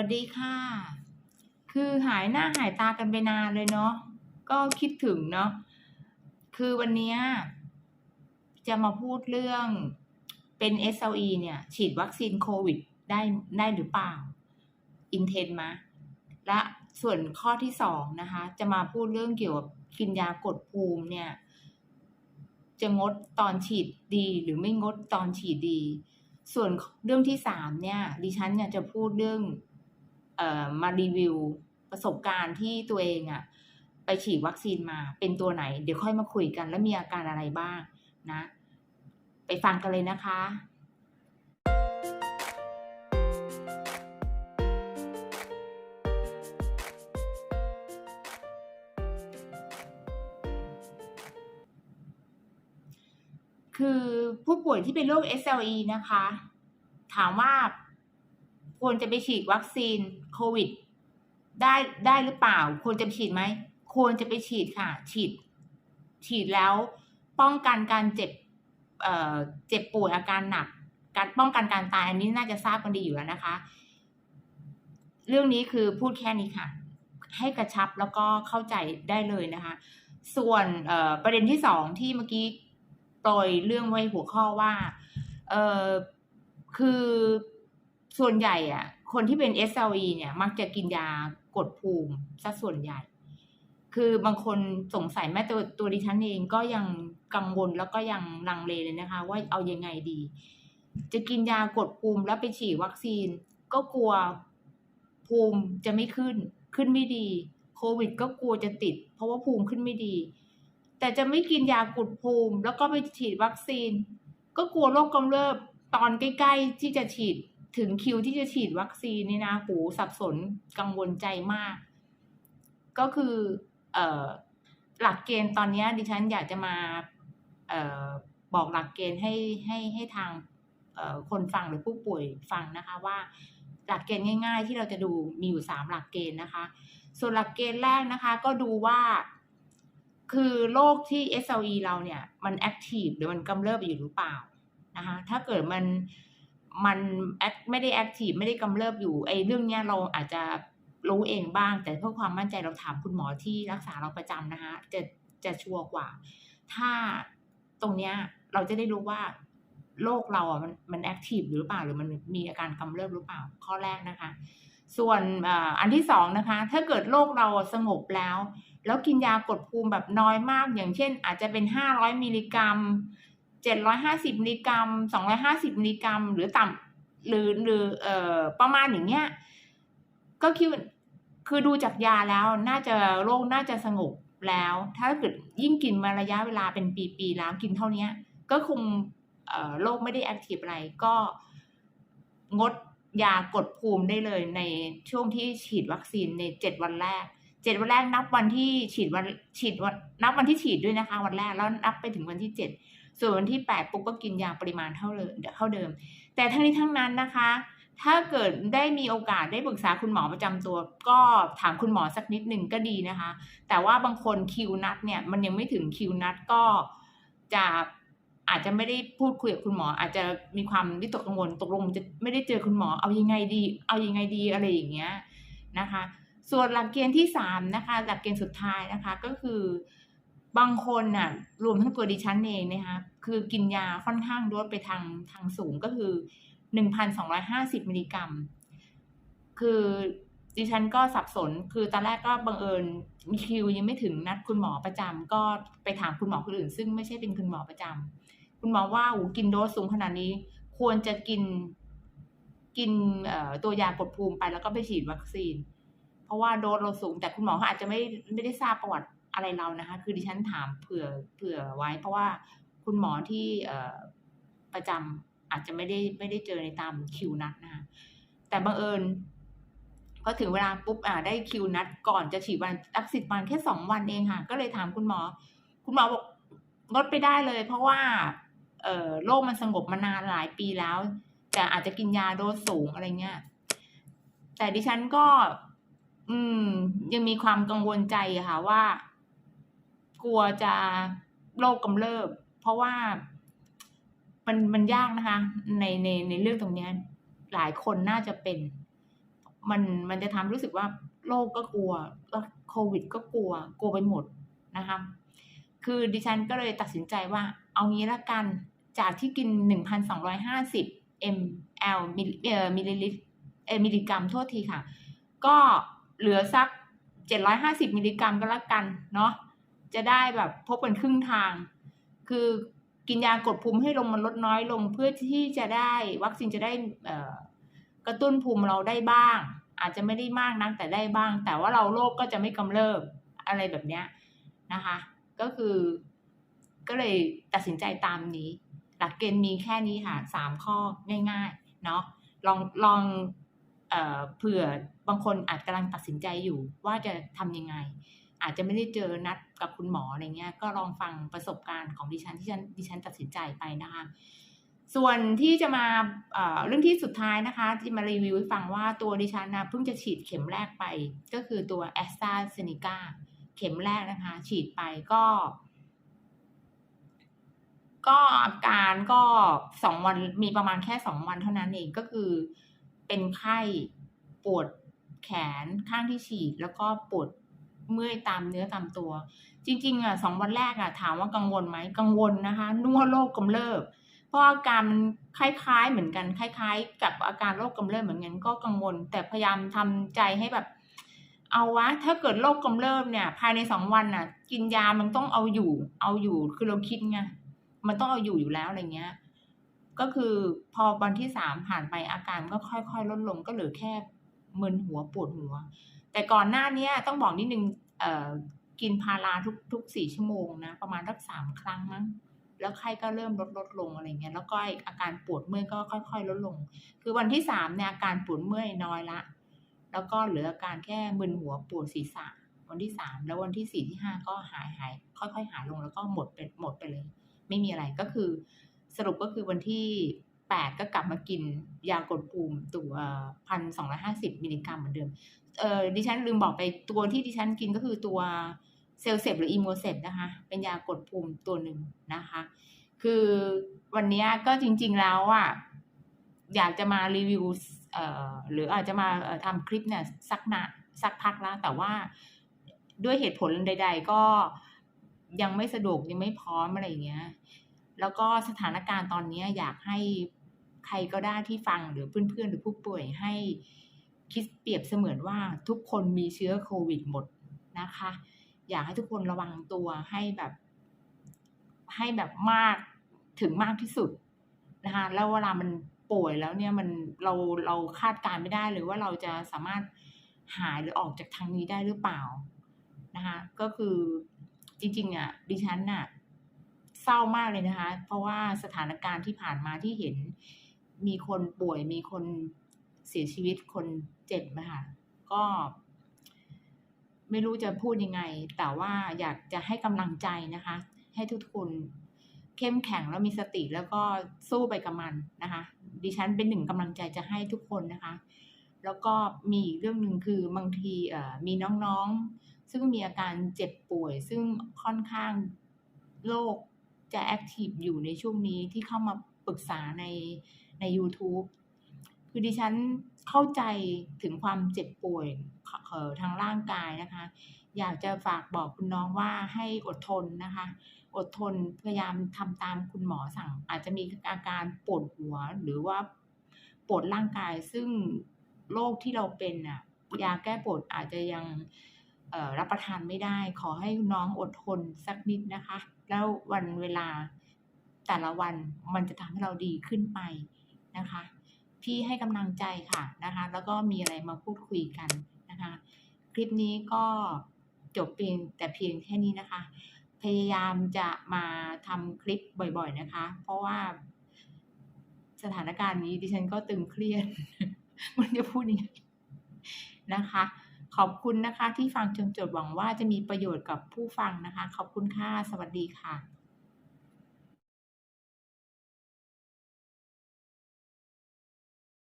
วัสดีค่ะ คือหายหน้าหายตากันไปนานเลยเนาะ ก็คิดถึงเนาะ คือวันนี้จะมาพูดเรื่องเป็น SLE เนี่ย ฉีดวัคซีนโควิดได้ได้หรือเปล่า อินเทนมา และส่วนข้อที่สองนะคะ จะมาพูดเรื่องเกี่ยวกับกินยากดภูมิเนี่ย จะงดตอนฉีดดีหรือไม่งดตอนฉีดดี ส่วนเรื่องที่สามเนี่ยดิฉันเนี่ยจะพูดเรื่อง มารีวิวประสบการณ์ที่ตัวเองอะไปฉีดวัคซีนมาเป็นตัวไหน เดี๋ยวค่อยมาคุยกันแล้วมีอาการอะไรบ้างนะ ไปฟังกันเลยนะคะ คือผู้ป่วยที่เป็นโรค SLE นะคะ ถามว่า ควรจะไปฉีดวัคซีนโควิด ได้ได้หรือเปล่า ควรจะฉีดไหม ควรจะไปฉีดค่ะ ฉีด ฉีดแล้วป้องกันการเจ็บเอ่อเจ็บป่วยอาการหนัก การป้องกันการตายอันนี้น่าจะทราบกันดีอยู่แล้วนะคะ เรื่องนี้คือพูดแค่นี้ค่ะ ให้กระชับแล้วก็เข้าใจได้เลยนะคะ ส่วนเอ่อประเด็นที่สองที่เมื่อกี้โปรยเรื่องไว้หัวข้อว่า เอ่อคือ ส่วนใหญ่อะคนที่เป็น SLE เนี่ย มักจะกินยากดภูมิซะส่วนใหญ่ คือบางคนสงสัยแม้ตัวตัวดิฉันเองก็ยังกังวลแล้วก็ยังลังเลเลยนะคะ ว่าเอายังไงดี จะกินยากดภูมิแล้วไปฉีดวัคซีน ก็กลัวภูมิจะไม่ขึ้น ขึ้นไม่ดีโควิด ก็กลัวจะติด เพราะว่าภูมิขึ้นไม่ดี แต่จะไม่กินยากดภูมิ แล้วก็ไปฉีดวัคซีน ก็กลัวโรคกำเริบตอนใกล้ ๆ ที่จะฉีด ถึงคิวที่จะฉีดวัคซีนนี่นะโหสับสนกังวลใจมาก ก็คือเออหลักเกณฑ์ตอนนี้ดิฉันอยากจะมาเออบอกหลักเกณฑ์ให้ให้ให้ทางเออคนฟังหรือผู้ป่วยฟังนะคะว่าหลักเกณฑ์ง่าย ๆ ที่เราจะดูมีอยู่สามหลักเกณฑ์นะคะ ส่วนหลักเกณฑ์แรกนะคะก็ดูว่าคือโรคที่ SLE เราเนี่ยมันแอคทีฟหรือมันกำเริบอยู่หรือเปล่านะคะถ้าเกิดมัน มันแอคไม่ได้แอคทีฟไม่ได้กำเริบอยู่ไอ้เรื่องเนี้ยเราอาจจะรู้เองบ้าง แต่เพื่อความมั่นใจเราถามคุณหมอที่รักษาเราประจำนะคะจะจะชัวร์กว่า ถ้าตรงเนี้ยเราจะได้รู้ว่าโรคเราอะมันมันแอคทีฟหรือเปล่าหรือมันมีอาการกำเริบหรือเปล่าข้อแรกนะคะ ส่วนอันที่สองนะคะ ถ้าเกิดโรคเราสงบแล้ว แล้วกินยากดภูมิแบบน้อยมาก อย่างเช่น อาจจะเป็นห้าร้อยมิลลิกรัม เจ็ดร้อยห้าสิบมิลลิกรัมสองร้อยห้าสิบมิลลิกรัม หรือต่ำหรือหรือเอ่อประมาณอย่างเงี้ยก็คิดคือดูจากยาแล้วน่าจะโรคน่าจะสงบแล้ว ถ้าเกิดยิ่งกินมาระยะเวลาเป็นปีๆแล้วกินเท่านี้ก็คงโรคไม่ได้แอคทีฟอะไรก็งดยากดภูมิได้เลยในช่วงที่ฉีดวัคซีนในเจ็ดวันแรกเจ็ดวันแรกนับวันที่ฉีดวันฉีดวันนับวันที่ฉีดด้วยนะคะ วันแรกแล้วนับไปถึงวันที่เจ็ด ส่วนวันที่แปดปุ๊บก็กินยาปริมาณเท่าเลยเท่าเดิม แต่ทั้งนี้ทั้งนั้นนะคะ ถ้าเกิดได้มีโอกาสได้ปรึกษาคุณหมอประจำตัว ก็ถามคุณหมอสักนิดหนึ่งก็ดีนะคะ แต่ว่าบางคนคิวนัดเนี่ยมันยังไม่ถึงคิวนัดก็จะอาจจะไม่ได้พูดคุยกับคุณหมอ อาจจะมีความวิตกกังวลตกลงจะไม่ได้เจอคุณหมอเอายังไงดี เอายังไงดีอะไรอย่างเงี้ยนะคะ ส่วนหลักเกณฑ์ที่สามนะคะหลักเกณฑ์สุดท้ายนะคะก็คือ บางคนน่ะรวมทั้งตัวดิฉันเองนะคะคือกินยาค่อนข้างลดไปทางทางสูงก็คือหนึ่งพันสองร้อยห้าสิบมิลลิกรัม คือดิฉันก็สับสน คือตอนแรกก็บังเอิญมีคิวยังไม่ถึงนัดคุณหมอประจำก็ไปถามคุณหมอคนอื่น ซึ่งไม่ใช่เป็นคุณหมอประจำคุณหมอว่าอูกินโดสสูงขนาดนี้ ควรจะกินกินเอ่อตัวยากดภูมิไปแล้วก็ไปฉีดวัคซีน เพราะว่าโดสเราสูง แต่คุณหมอเขาอาจจะไม่ไม่ได้ทราบประวัติ อะไรเรานะคะ คือดิฉันถามเผื่อเผื่อไว้ เพราะว่าคุณหมอที่เอประจำอาจจะไม่ได้ไม่ได้เจอในตามคิวนัดนะคะแต่บังเอิญพอถึงเวลาปุ๊บอ่าได้คิวนัดก่อนจะฉีดวันรักสิบวันแค่สองวันเองค่ะ ก็เลยถามคุณหมอ คุณหมอบอกงดไปได้เลย เพราะว่าเออโรคมันสงบมานานหลายปีแล้ว แต่อาจจะกินยาโดสสูงอะไรเงี้ยแต่ดิฉันก็ อืม ยังมีความกังวลใจค่ะว่า กลัวจะโรคกำเริบ เพราะว่ามันมันยากนะคะ ในในในเรื่องตรงนี้หลายคนน่าจะเป็น มันมันจะทำรู้สึกว่าโรคก็กลัวแล้วโควิด ก็กลัว กลัวไปหมดนะคะ คือดิฉันก็เลยตัดสินใจว่า เอางี้ละกันจากที่กิน 1,250 ml มิลลิเอ่อมิลลิลิตรเออมิลลิกรัมโทษทีค่ะ ก็เหลือสัก 750 มิลลิกรัมก็แล้วกันเนาะ จะได้แบบพบกันครึ่งทาง คือกินยากดภูมิให้ลงมันลดน้อยลงเพื่อที่จะได้วัคซีนจะได้เอกระตุ้นภูมิเราได้บ้าง อาจจะไม่ได้มากนักแต่ได้บ้าง แต่ว่าเราโรคก็จะไม่กำเริบอะไรแบบเนี้ยนะคะ ก็คือ ก็เลยตัดสินใจตามนี้ หลักเกณฑ์มีแค่นี้ค่ะสามข้อง่ายๆเนาะลองลองเอ่อเผื่อบางคนอาจกำลังตัดสินใจอยู่ว่าจะทำยังไง อาจจะไม่ได้เจอนัดกับคุณหมออะไรเงี้ย ก็ลองฟังประสบการณ์ของดิฉันที่ฉันดิฉันตัดสินใจไปนะคะ ส่วนที่จะมาเอ่อเรื่องที่สุดท้ายนะคะที่มารีวิวให้ฟังว่าตัวดิฉันนะเพิ่งจะฉีดเข็มแรกไป ก็คือตัวแอสตราเซเนกาเข็มแรกนะคะ ฉีดไปก็ ก็อาการก็สองวันมีประมาณแค่สองวันเท่านั้นเองก็คือเป็นไข้ปวดแขนข้างที่ฉีดแล้วก็ปวด เมื่อยตามเนื้อตามตัว จริงๆอะสองวันแรกอะถามว่ากังวลไหมกังวลนะคะนึกว่าโรคกำเริบเพราะอาการมันคล้าย ๆ เหมือนกันคล้าย ๆ กับอาการโรคกำเริบเหมือนกันก็กังวล แต่พยายามทำใจให้แบบ เอาวะ ถ้าเกิดโรคกำเริบเนี่ย ภายในสองวันน่ะ กินยามันต้องเอาอยู่ เอาอยู่คือเราคิดไงมันต้องเอาอยู่อยู่แล้วอะไรเงี้ย ก็คือพอวันที่สามผ่านไปอาการก็ค่อยๆลดลงก็เหลือแค่มึนหัวปวดหัว แต่ก่อนหน้านี้ต้องบอกนิดนึงกินพาราทุกทุกสี่ชั่วโมงนะประมาณสักสามครั้งมั้งแล้วไข้ก็เริ่มลดลดลงอะไรเงี้ยแล้วก็อาการปวดเมื่อยก็ค่อย ๆ ลดลง คือวันที่สามเนี่ยอาการปวดเมื่อยน้อยละ แล้วก็เหลืออาการแค่มึนหัวปวดศีรษะ วันที่สามแล้ววันที่สี่ที่ห้าก็หายหายค่อยๆหายลงแล้วก็หมดไปหมดไปเลย ไม่มีอะไรก็คือสรุปก็คือวันที่ แปดก็กลับมากินยากดภูมิตัวพันสองร้อยห้าสิบมิลลิกรัมเหมือนเดิม เออดิฉันลืมบอกไปตัวที่ดิฉันกินก็คือตัวเซลเซปหรืออีโมเซปนะคะ เป็นยากดภูมิตัวหนึ่งนะคะ คือวันนี้ก็จริง ๆแล้วอะอยากจะมารีวิวเอ่อหรืออาจจะมาทำคลิปเนี่ยสักนะสักพักแล้วแต่ว่าด้วยเหตุผลใด ๆ ก็ยังไม่สะดวกยังไม่พร้อมอะไรเงี้ย แล้วก็สถานการณ์ตอนนี้อยากให้ ใครก็ได้ที่ฟังหรือเพื่อนๆ หรือผู้ป่วยให้คิดเปรียบเสมือนว่าทุกคนมีเชื้อโควิดหมดนะคะ อยากให้ทุกคนระวังตัวให้แบบให้แบบมากถึงมากที่สุดนะคะแล้วเวลามันป่วยแล้วเนี่ยมันเราเราคาดการไม่ได้เลยว่าเราจะสามารถหายหรือออกจากทางนี้ได้หรือเปล่านะคะก็คือจริงๆอะดิฉันน่ะเศร้ามากเลยนะคะ เพราะว่าสถานการณ์ที่ผ่านมาที่เห็น มีคนป่วยมีคนเสียชีวิตคนเจ็บนะคะก็ ไม่รู้จะพูดยังไง แต่ว่าอยากจะให้กำลังใจนะคะ ให้ทุกคนเข้มแข็งแล้วมีสติแล้วก็สู้ไปกับมันนะคะ ดิฉันเป็นหนึ่งกำลังใจจะให้ทุกคนนะคะ แล้วก็มีอีกเรื่องหนึ่งคือบางทีมีน้องๆ ซึ่งมีอาการเจ็บป่วย ซึ่งค่อนข้างโรคจะแอคทีฟอยู่ในช่วงนี้ที่เข้ามาปรึกษาใน ใน YouTube คือดิฉันเข้าใจถึงความเจ็บป่วยเอ่อทางร่างกายนะคะ อยากจะฝากบอกคุณน้องว่าให้อดทนนะคะ อดทนพยายามทำตามคุณหมอสั่ง อาจจะมีอาการปวดหัวหรือว่าปวดร่างกายซึ่งโรคที่เราเป็นน่ะยาแก้ปวดอาจจะยังเอ่อรับประทานไม่ได้ ขอให้น้องอดทนสักนิดนะคะ แล้ววันเวลาแต่ละวันมันจะทำให้เราดีขึ้นไป นะคะพี่ให้กำลังใจค่ะนะคะ แล้วก็มีอะไรมาพูดคุยกันนะคะ คลิปนี้ก็จบเพียงแต่เพียงแค่นี้นะคะ พยายามจะมาทำคลิปบ่อยๆนะคะ เพราะว่าสถานการณ์นี้ดิฉันก็ตึงเครียด มันจะพูดยังไงนะคะ ขอบคุณนะคะที่ฟังจนจบหวังว่าจะมีประโยชน์กับผู้ฟังนะคะ ขอบคุณค่ะ สวัสดีค่ะ